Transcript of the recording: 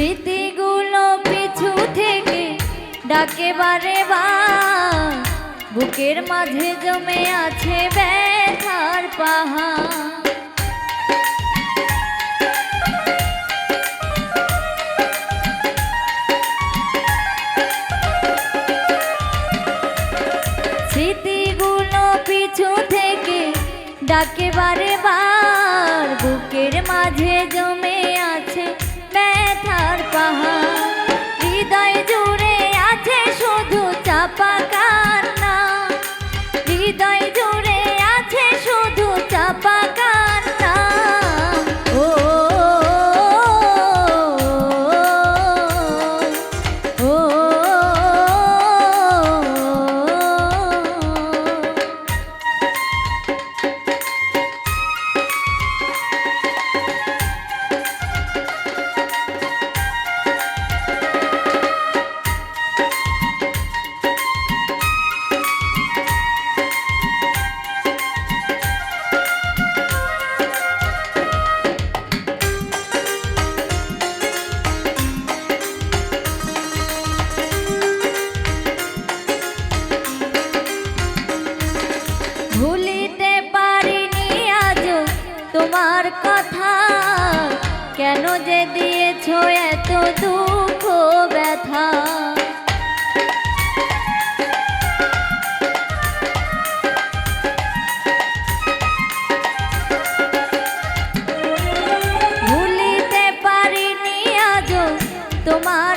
স্মৃতিগুলো পিছু থেকে ডাকে বারে বার বুকের মাঝে জমে আছে ব্যথার পাহাড় স্মৃতিগুলো পিছু থেকে ডাকে বারে বা। তোমার কথা। কেন যে দিয়েছ এত দুঃখ ব্যথা? তোমার